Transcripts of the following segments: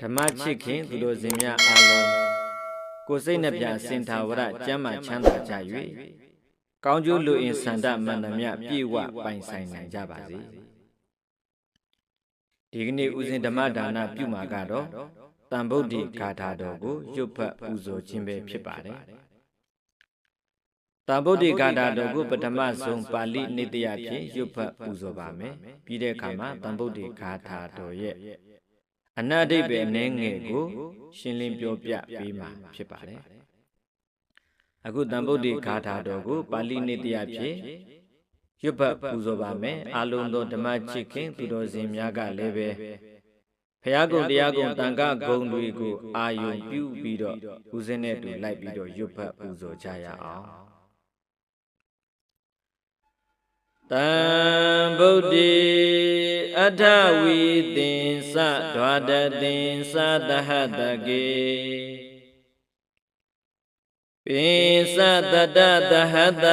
ဓမ္မချစ်ခင်သူတို့စင်များအားလုံးကိုယ်စိတ်နှပြစင်သာဝရကျမ်းမာချမ်းသာကြ၍ကောင်းကျိုးလူအင်ဆန္ဒမှန်သမျှပြည့်ဝပိုင်ဆိုင်နိုင်ကြပါစေဒီကနေ့ဦးဇင်ဓမ္မဒါနပြုမှာကတော့တန်ဗုဒ္ဓဂါထာတော်ကိုရွတ်ဖတ်ပူဇော်ခြင်းပဲဖြစ်ပါတယ်တန်ဗုဒ္ဓဂါထာတော်ကိုပထမဆုံးပါဠိနိတယဖြင့်ရွတ်ဖတ်ပူဇော်ပါမယ်ပြီးတဲ့အခါမှာတန်ဗုဒ္ဓဂါထာတော်ရဲ့ အနတ်ဒိဗ္ဗေအနှဲငယ်ကို ရှင်းလင်းပြောပြပေးမှာဖြစ်ပါတယ်အခုတန်ဗုဒ္ဓဂါထာတော်ကိုပါဠိနိတယဖြင့်ရွတ်ဖတ်ပူဇော်ပါမယ်အလုံးသောဓမ္မချစ်ခင်သူတော်စင်များကလည်းပဲဖရာကုံတရားကုံတန်ခဂုံတွေကို အာယုံပြုပြီးတော့ဦးစင်းနဲ့တူလိုက်ပြီးတော့ရွတ်ဖတ်ပူဇော်ကြရအောင် တံဗုဒ္ဓေအထဝီသင်္စဒွါတသင်္စသဟတကေပိစတတသဟတ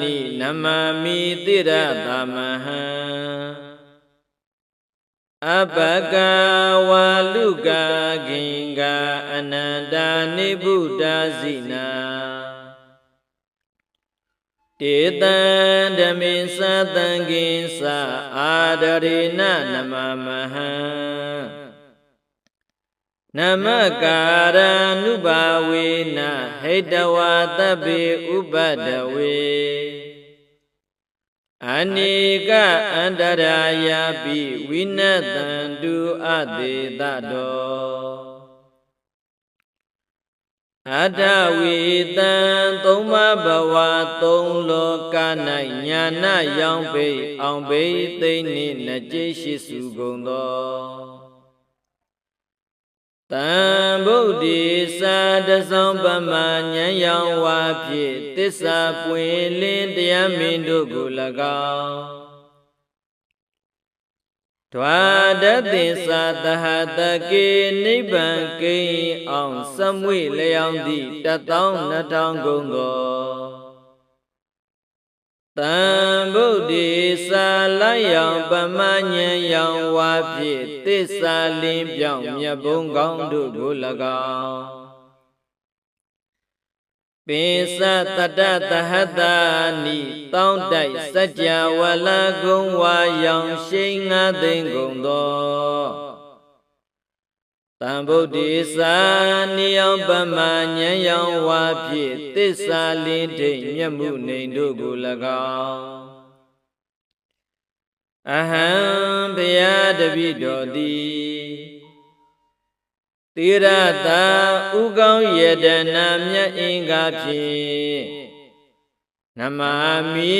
နိနမမိတိရသမဟံအပကဝါလူကာခင်ကအနန္တနိဗ္ဗုဒ္ဓဇိနာ တေတံဓမေသတံကိသအာဒရေနနမမဟံနမကာရ ानु ဘာဝေနဟိတဝါတပိဥပဒဝေအနိကအန္တရာယပိဝိနတံတုအတေတတော အတ္တဝေတံသုံးပါးဘဝသုံးလောက၌ညာနာရောင်ပိအောင်ပိသိမ့်နှင့်နှကြိရှိစုကုန်သောတံဗုဒ္ဓေသာတဆောင်ပမဉဏ်ရောင်ဝါဖြင့်တစ္ဆာပွင့်လင်းတရားမင်းတို့ကို၎င်း ဒွါဒသိသာတဟတကေနိဗ္ဗံကိအောင်စမွေလျောင်းသည့်တသောနှစ်ထောင်ကုန်သောတံဗုဒ္ဓေသာလိုက်ရောင်ပမညံရောင်ဝါဖြင့်သစ္စာလင်းပြောင်းမြတ်ဘုံကောင်းတို့ကို၎င်း ပိစတတတဟတနိတောင်းတိုက်စัจ java လကုံဝါရောင်ရှိန်ငါသိမ့်ကုန်သောတံဗုဒ္ဓေသာနိယောပမဉဏ်ရောင်ဝါဖြင့်သစ္စာလင်းထိတ်မျက်မှုနေတို့ကို၎င်းအဟံဘုရားတပိတော်သည် တိရတာဥကောင်းယတနာမြတ်အင်္ဂါဖြင့်နမမီ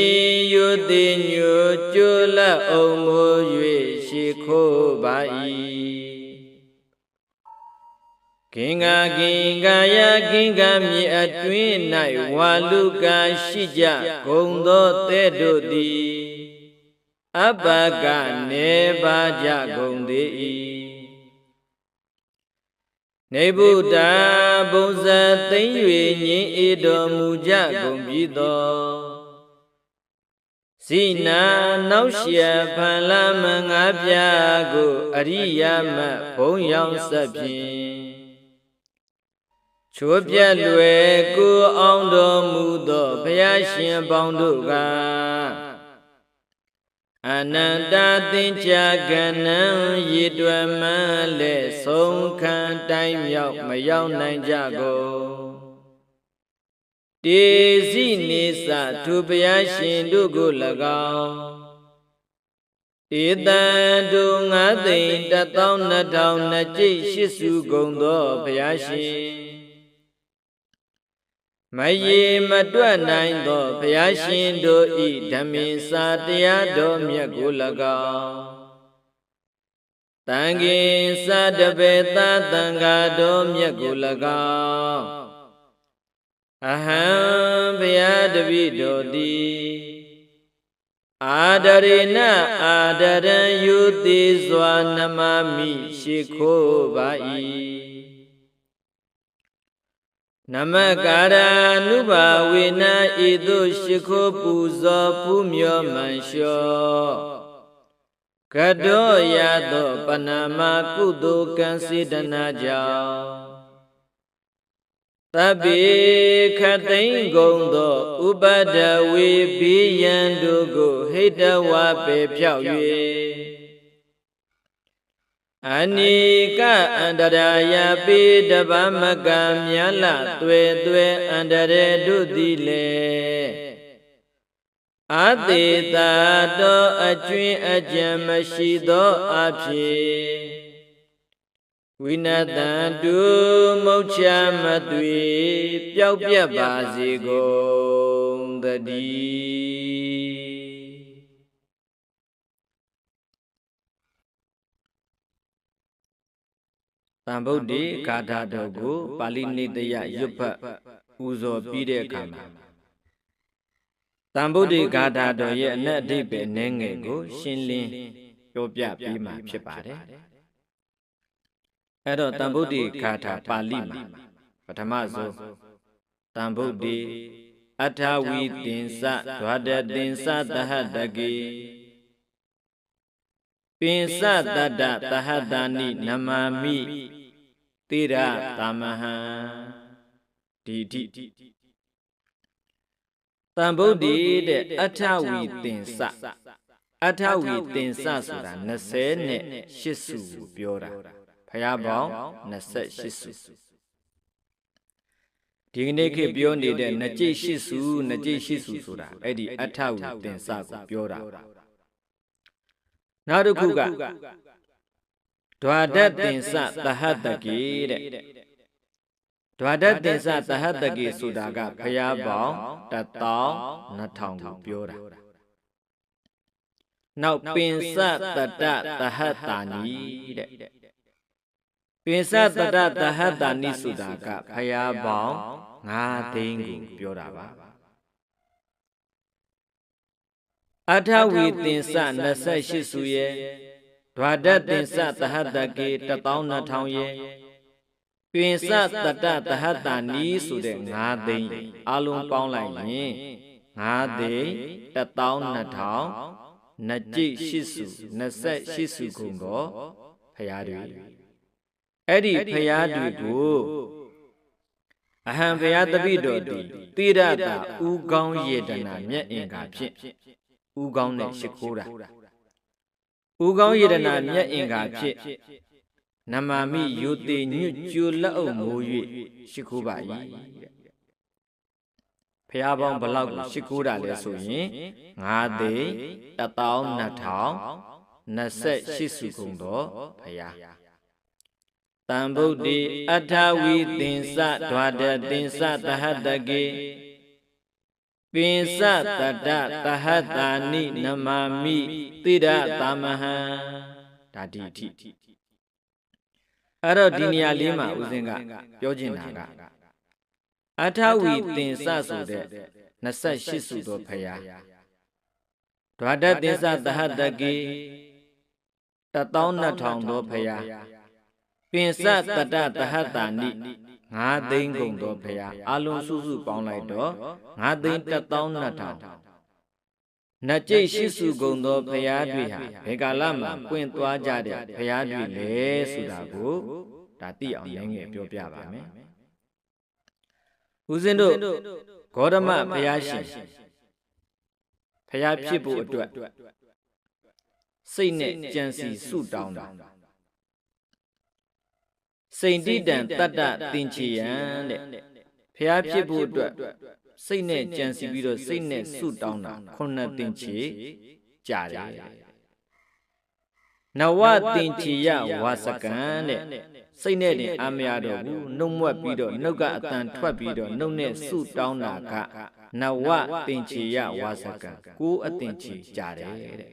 ယုတိညိုကျွလအောင်မိုး၍ရှိခိုးပါ၏ခင်္ဂခင်္ဂယခင်္ဂမြေအတွင်း၌ဝါလူကာရှိကြဂုံသောတဲ့တို့သည် အပက နေပါကြကုန်သေး၏ နေဗုဒ္ဓဘုံဇသိမ့်၍ညင်အေတော်မူကြကုန်ပြီသောစိနာနောက်ရှေဖန်လာမငါးပြားကိုအရိယာမဘုံရောင်ဆက်ဖြင့်ချိုးပြက်လွယ်ကိုအောင်တော်မူသောဘုရားရှင်ပေါင်းတို့က အနန္တသင်္ချာကဏံရည်တွယ်မှန်းလက်ဆုံးခံတိုင်းမြောက်မရောက်နိုင်ကြကုန်တေစီနေသသူဘုရားရှင်တို့ကို၎င်းဧတံတို့ငါးသိန်းတသောနှစ်ထောင်နှစ်ကျိတ်ရှိစုကုန်သောဘုရားရှင် မယေမတွက်နိုင်သောဘုရားရှင်တို့ဤဓမ္မိစာတရားတော်မြတ်ကို၎င်းတန်ခေသတပေသသံဃာတော်မြတ်ကို၎င်းအဟံဘုရားတပိတော်သည်အာဒရေနအာဒရံယုတိစွာနမမိရှိခိုးပါ၏ နမကာရာနုဘာဝေနဤသို့ရှိခိုးပူဇော်ပူမျောမှန်လျှောကကတောရသောပဏမကုသိုလ်ကံစေတနာကြောင့်တပိခတိန်ကုံသောဥပဒဝေဘိယံတို့ကိုဟိတဝပေဖြောက်၍ အနိကအန္တရာယပိတပမကမြလသွေသွေအန္တရေတို့သည်လေအတေတာတောအကျွင်းအကြံမရှိသောအဖြစ်ဝိနတံတုမုတ်ချမသွေပျောက်ပြက်ပါစေကုန်တည်း တန်ဗုဒ္ဓေဂါထာတော်ကိုပါဠိနိတယရွတ်ဖတ်ပူဇော်ပြီးတဲ့အခါမှာတန်ဗုဒ္ဓေဂါထာတော်ရဲ့အနက်အဓိပ္ပာယ်နည်းငယ်ကို ရှင်းလင်းပြောပြပေးမှာဖြစ်ပါတယ်အဲ့တော့တန်ဗုဒ္ဓေဂါထာပါဠိမှာပထမဆုံးတန်ဗုဒ္ဓေအထဝီတင်္စဒွါဒတင်္စသဟတကေ ပင်စတတ္တသဟတာနိနမမိတိရသမဟံဒီတိတန်ဗုဒ္ဓေတဲ့အထဝီတင်္စအထဝီတင်္စဆိုတာ20နဲ့8စုကိုပြောတာဖရာပေါင်း28စုဒီကနေ့ခေတ်ပြောနေတဲ့နှစ်ကျိတ်8စုနှစ်ကျိတ်8စုဆိုတာအဲ့ဒီအထဝီတင်္စကိုပြောတာ နောက်တစ်ခုကဒွါဒတ်တင်္စသဟတကေတဲ့ဒွါဒတ်တင်္စသဟတကေဆိုတာကဖျားပေါင်း1000 2000ကိုပြောတာနောက်ပင်စတတသဟတာနီတဲ့ပင်စတတသဟတာနီဆိုတာကဖျားပေါင်း9သိန်းကိုပြောတာပါ အထဝီတင်္စ28စုရဲ့ဒွါဒတင်္စသဟတကေ12000ရဲ့တွင်စတတသဟတနီးဆိုတဲ့9သိန်းအလုံးပေါင်းလိုက်ရင်9သိန်း12000နှစ်ကြိတ်8စု28စုကုန်တော့ဖရာတွေအဲ့ဒီဖရာတွေကိုအဟံဘုရားတပိတော်သည်တိရတာဥကောင်းယေတနာမြတ်အင်္ဂါဖြင့် ဥကောင်းနဲ့ရှိခိုးတာဥကောင်းယရနာမြတ်အင်္ဂါဖြစ်နမမိယုတိညွကျူလက်အုပ်မိုး၍ရှိခိုးပါ၏ဖះပေါင်းဘလောက်ကိုရှိခိုးတာလဲဆိုရင်9သိန်း12000 28စုကုန်သောဖះတံဗုဒ္ဓေအထဝီသင်္စဒွါဒသင်္စတဟတကေ ပင်စတတသဟတာနိနမမိတိရသမဟံဒါဒီတိအဲ့တော့ဒီနေရာလေးမှာဦးဇင်းကပြောချင်တာကအထဝီသင်္စဆိုတဲ့28စုသောဖရာဒွါဒသင်္စသဟတကေ12000သောဖရာပင်စတတသဟတာနိ ငါးသိန်းကုန်သောဖရာအလုံးစုစုပေါင်းလိုက်တော့ငါးသိန်း12000နကြိတ်ရှိစုကုန်သောဖရာတွေဟာဘယ်ကာလမှာပွင့်သွားကြတဲ့ဖရာတွေလဲဆိုတာကိုဒါသိအောင်လည်းငယ်ပြောပြပါမယ်ဦးဇင်းတို့ဂေါတမဖရာရှင်ဖရာဖြစ်ဖို့အတွက်စိတ်နဲ့ကြံစီဆုတောင်းတာ စိန်တိတံတတ္တတင်ချေယံတဲ့ဖျားဖြစ်ဖို့အတွက်စိတ်နဲ့ကြံစီပြီးတော့စိတ်နဲ့ဆုတောင်းတာခုနှစ်တင်ချေကြတယ်နဝတင်ချေယဝါစကံတဲ့စိတ်နဲ့တင်အာမရတော့ဘူးနှုတ်မွက်ပြီးတော့နှုတ်ကအတန်ထွက်ပြီးတော့နှုတ်နဲ့ဆုတောင်းတာကနဝတင်ချေယဝါစကံကိုအတင်ချေကြတယ်တဲ့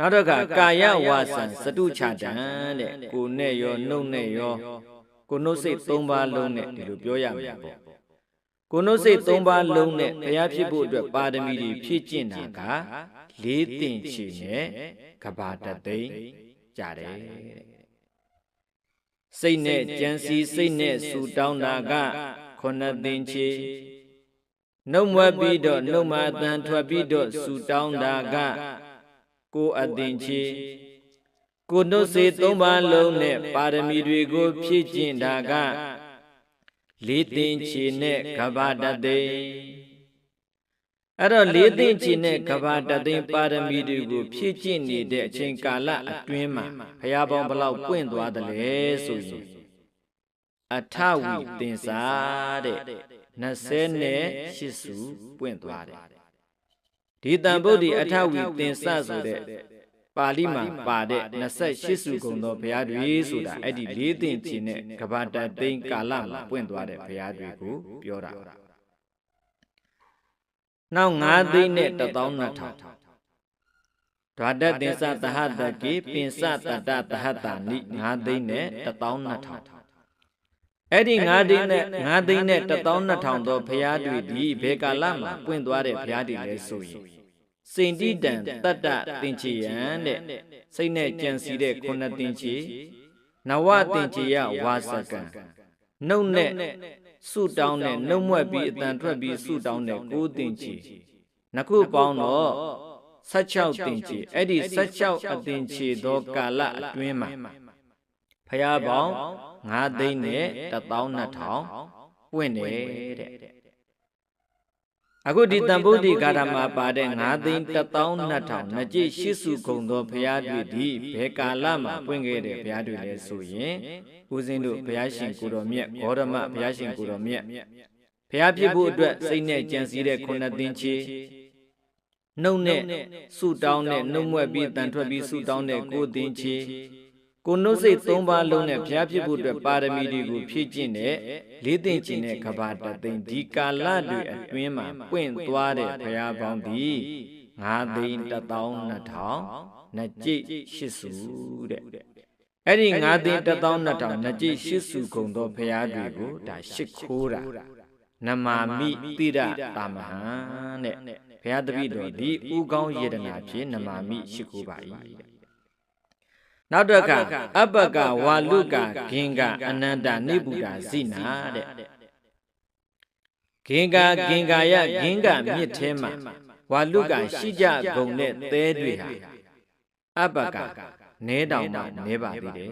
နောက်တော့ကကာယဝါစံစတုချတံတဲ့ကိုနဲ့ရောနှုတ်နဲ့ရောကိုနှုတ်စိတ်၃ပါးလုံးနဲ့ဒီလိုပြောရမှာပေါ့ကိုနှုတ်စိတ်၃ပါးလုံးနဲ့ဘုရားဖြစ်ဖို့အတွက်ပါရမီတွေဖြည့်ကျင့်တာကလေးတင်ချီနဲ့ကဘာတသိမ့်ကြတယ်စိတ်နဲ့ကြံစီစိတ်နဲ့ဆူတောင်းတာကခုနှစ်သင်ချီနှုတ်မွက်ပြီးတော့နှုတ်မအတန်ထွက်ပြီးတော့ဆူတောင်းတာက ကိုအသင်ချေကိုနှုတ်စေသုံးပါလုံးနဲ့ပါရမီတွေကို ဖြည့်ကျင့်တာကလေးသင်ချေနဲ့ကဘာတသိအဲ့တော့လေးသင်ချေနဲ့ကဘာတသိပါရမီတွေကိုဖြည့်ကျင့်နေတဲ့အချိန်ကာလအတွင်းမှာဘုရားပေါင်းဘလောက်ပွင့်သွားတယ်လဲဆိုရင်အထဝီသင်္စာတဲ့28စုပွင့်သွားတယ် ဒီတန်ဗုဒ္ဓအထဝီသင်္စဆိုတဲ့ပါဠိမှာပါတဲ့28စုကုန်သောဘုရားတွေဆိုတာအဲ့ဒီလေးသင်ချင်တဲ့ကဘာတသိန်းကာလမှာပွင့်သွားတဲ့ဘုရားတွေကိုပြောတာနောက်9သိန်းနဲ့12000ဓာတသင်္စသဟတကေပင်စတတသဟတာနိ9သိန်းနဲ့12000 အဲ့ဒီ9သိန်းနဲ့9သိန်းနဲ့12000သောဘုရားတွေဒီဘေကာလမှာပွင့်သွားတဲ့ဘုရားတွေလဲဆိုရင်စိန်တိတံတတ္တသင်္ချေယံတဲ့စိတ်နဲ့ကြံစီတဲ့ခုနှစ်သင်္ချေနဝသင်္ချေယဝါစကံနှုတ်နဲ့ဆုတောင်းတဲ့နှုတ်မွက်ပြီးအတန်ထွက်ပြီးဆုတောင်းတဲ့ကိုးသင်္ချေနှစ်ခုပေါင်းတော့16သင်္ချေအဲ့ဒီ16အသင်္ချေသောကာလအတွင်းမှာ ဖရာပေါင်း9သိန်းနဲ့12000ပွင့်တယ်တဲ့အခုဒီတန်ဗုဒ္ဓဂါရမှာပါတဲ့9သိန်း12000နှစ်ကြိတ်ရှိစုကုန်သောဘုရားတွေဒီဘယ်ကာလမှာပွင့်ခဲ့တဲ့ဘုရားတွေလဲဆိုရင်ဦးဇင်းတို့ဘုရားရှင်ကိုတော်မြတ်ဂေါရမဘုရားရှင်ကိုတော်မြတ်ဘုရားဖြစ်ဖို့အတွက်စိတ်နဲ့ကြံစည်တဲ့ခုနှစ်သိန်းချေနှုတ်နဲ့ဆုတောင်းတဲ့နှုတ်မွက်ပြီးတန်ထွက်ပြီးဆုတောင်းတဲ့ကိုယ်သိန်းချေ ကိုနှုတ်စိတ်၃ပါးလုံးနဲ့ဘုရားဖြစ်ဖို့အတွက်ပါရမီတွေကိုဖြည့်ကျင့်တဲ့လေးသိမ့်ကျင်တဲ့ကဘာတသိမ့်ဒီကာလတွေအတွင်းမှာပွင့်သွားတဲ့ဘုရားပေါင်းဒီ9သိန်း12000နှစ်ကြိတ်ရှစ်စုတဲ့အဲ့ဒီ9သိန်း12000နှစ်ကြိတ်ရှစ်စုကုန်သောဘုရားတွေကိုဒါရှစ်ခိုးတာနမာမိတိရတာမဟံတဲ့ဘုရားတပည့်တော်ဒီဥကောင်းယေဒနာဖြင့်နမာမိရှစ်ခိုးပါ၏တဲ့ နောက်တစ်ခါအပကဝါလုကဂင်္ဂအနန္တနိဗ္ဗုဒ္ဓဇိနာတဲ့ဂင်္ဂဂင်္ဂယဂင်္ဂမြစ်ထဲမှာဝါလုကရှိကြကုန်တဲ့သဲတွေဟာအပကနဲတောင်မှနဲပါသေးတယ်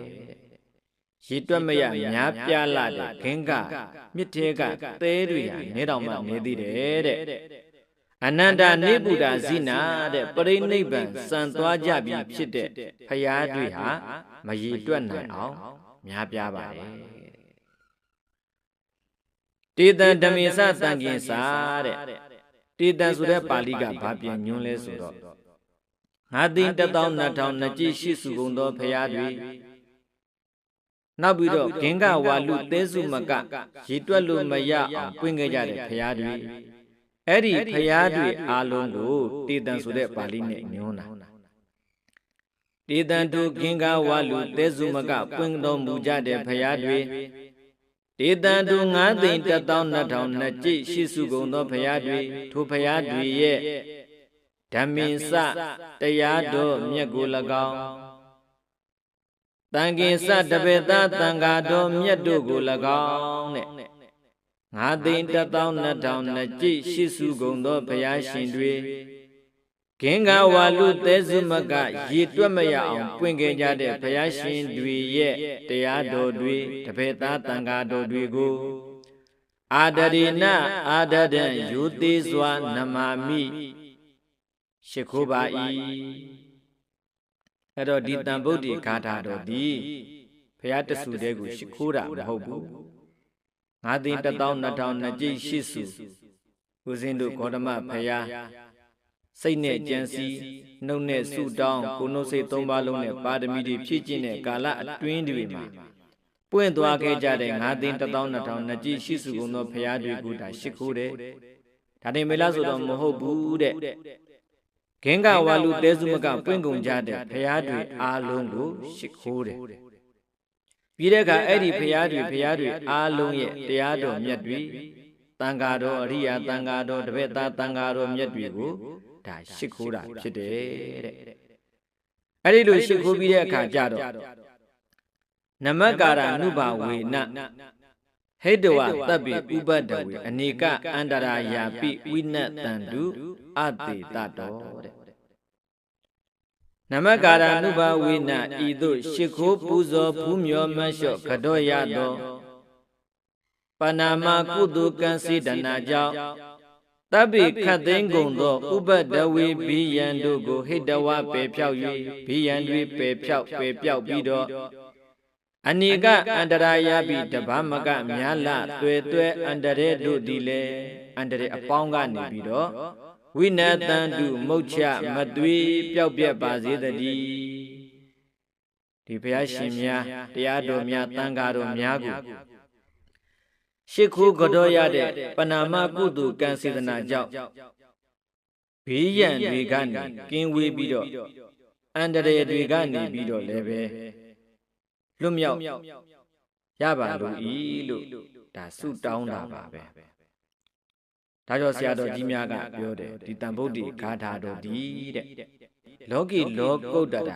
ရည်တွက်မရများပြားလာတဲ့ဂင်္ဂမြစ်ထဲကသဲတွေဟာနဲတောင်မှနဲသေးတယ်တဲ့ အနန္တနိဗ္ဗုဒ္ဓဇိနာတဲ့ပရိနိဗ္ဗာန်စံသွားကြပြီဖြစ်တဲ့ဖရာတွေဟာမရည်တွက်နိုင်အောင်များပြားပါတယ်တေတံဓမေသတံကင်စာတဲ့တေတံဆိုတဲ့ပါဠိကဘာပြန်ညွှန်းလဲဆိုတော့ငါသိတသော2000နှစ်ကြည့်ရှိစုကုန်သောဖရာတွေနောက်ပြီးတော့ဂင်္ဂဝါလူသဲစုမကရည်တွက်လို့မရအောင်ပွင့်ခဲ့ကြတဲ့ဖရာတွေ အဲ့ဒီဖျားတွေအားလုံးကိုတေတံဆိုတဲ့ပါဠိနဲ့ညွှန်းတာတေတံတုကင်္ဂဝါလူသဲစုမကပွင့်တော်မူကြတဲ့ဖျားတွေတေတံတုငါးသိန်းတသောနှစ်ထောင်နှစ်ကြိတ်ရှိစုကုန်သောဖျားတွေထိုဖျားတွေရဲ့ဓမ္မင်စတရားတော်မြတ်ကို၎င်းတန်ကင်စတပေသားတန်ဃာတော်မြတ်တို့ကို၎င်းတဲ့ ငါသိန်းတသောနှစ်ထောင်နှစ်ကြိတ်ရှိစုကုန်သောဘုရားရှင်တွေကင်္ဂဝါလူသဲစုမကရေတွက်မရအောင်ပွင့်ခဲ့ကြတဲ့ဘုရားရှင်တွေရဲ့တရားတော်တွေတပည့်သားတန်ဃာတော်တွေကိုအာဒရိနအာဒဒံယူသေးစွာနမာမိရှိခိုးပါ၏အဲ့တော့ဒီတန်ဗုဒ္ဓဂါထာတော်ဒီဘုရားတဆူတဲ့ကိုရှိခိုးတာမဟုတ်ဘူး ငါသည်12000နှစ်ကြိတ်ရှိစုဦးဇင်းတို့ဂေါတမဖယားစိတ်နဲ့ကြံစီနှုတ်နဲ့ဆုတောင်းကိုနှုတ်စိတ်သုံးပါလုံးနဲ့ပါရမီတွေဖြည့်ကျင့်တဲ့ကာလအတွင်းတွေမှာပွင့်သွားခဲ့ကြတဲ့ငါသိန်း12000နှစ်ကြိတ်ရှိစုကုန်သောဖယားတွေကိုဒါရှ िख ိုးတယ်ဒါတင်မေလားဆိုတော့မဟုတ်ဘူးတဲ့ဂင်္ဂဝါလူတဲစုမကပွင့်ကုန်ကြတဲ့ဖယားတွေအားလုံးကိုရှ िख ိုးတယ် ပြီးတဲ့အခါအဲ့ဒီဖရာတွေဖရာတွေအားလုံးရဲ့တရားတော်မြတ်တွေတန်ဃာတော်အရိယာတန်ဃာတော်တပည့်သားတန်ဃာတော်မြတ်တွေကိုဒါရှ िख ိုးတာဖြစ်တယ်တဲ့အဲ့ဒီလိုရှ िख ိုးပြီးတဲ့အခါကျတော့နမကာရနုဘဝေနဟိတဝတပ်ပိဥပတ္တဝေအနေကအန္တရာယာပိဝိနတန္တုအတေတတော်တဲ့ နမကာရနုဘဝိနဤသို့ရှ िख ိုးပူဇော်ဖူးမြော်မတ်လျှော့ကတော့ရသောပဏာမကုတုကံစေတနာကြောင့်တပိခတ်သိမ်းကုန်သော ဥပဒဝေဘိယံတို့ကိုဟိတဝပေဖြောက်၍ဘိယံတွေပေဖြောက်ပေပြောက်ပြီးတော့အနိကအန္တရာယပိတဗမကမြာလတွေ့တွေ့အန္တရေတို့သည်လေအန္တရေအပေါင်းကနေပြီးတော့ ဝိနတန္တုမုတ်ချမသွေပျောက်ပြက်ပါစေတည်းဒီဘုရားရှင်များတရားတော်များတန်ဃာတော်များကိုရှ िख ိုးကြောရတဲ့ပဏာမကုတုကံစေတနာကြောင့်ဘေးရန်တွေကနေကင်းဝေးပြီးတော့အန္တရာယ်တွေကနေပြီးတော့လည်းပဲလွတ်မြောက်ရပါလို့ဤလို့ဒါဆုတောင်းတာပါပဲ ဒါကြောင့်ဆရာတော်ကြီးများကပြောတယ်ဒီတန်ဗုဒ္ဓဂါထာတော်ဒီတဲ့လောကီလောကုတ္တတာ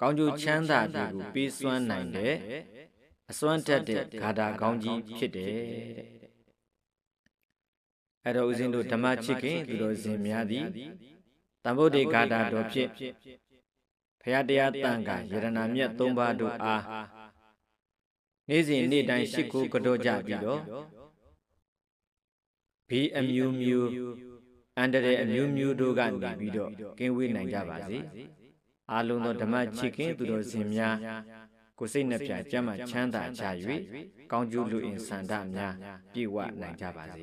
ကောင်းကျိုးချမ်းသာတွေကိုပေးစွမ်းနိုင်တဲ့အစွမ်းတက်တဲ့ဂါထာကောင်းကြီးဖြစ်တယ်တဲ့အဲ့တော့ဦးဇင်းတို့ဓမ္မချစ်ခင်သူတော်စင်များသည်တန်ဗုဒ္ဓဂါထာတော်ဖြစ်ဖရာတရားတန်ခါယရနာမြတ်၃ပါးတို့အားနေ့စဉ်နေ့တိုင်းရှိခိုးကြောကြပြီးတော့ ဘေးအမျိုးမျိုးအန္တရာယ်အမျိုးမျိုးတို့ကနေပြီးတော့ကင်းဝေးနိုင်ကြပါစေအာလုံးသောဓမ္မချစ်ခင်သူတော်စင်များကိုစိတ်နှပြကျမ်းမှချမ်းသာကြ၍ကောင်းကျိုးလူအင်ဆန္ဒများပြည့်ဝနိုင်ကြပါစေ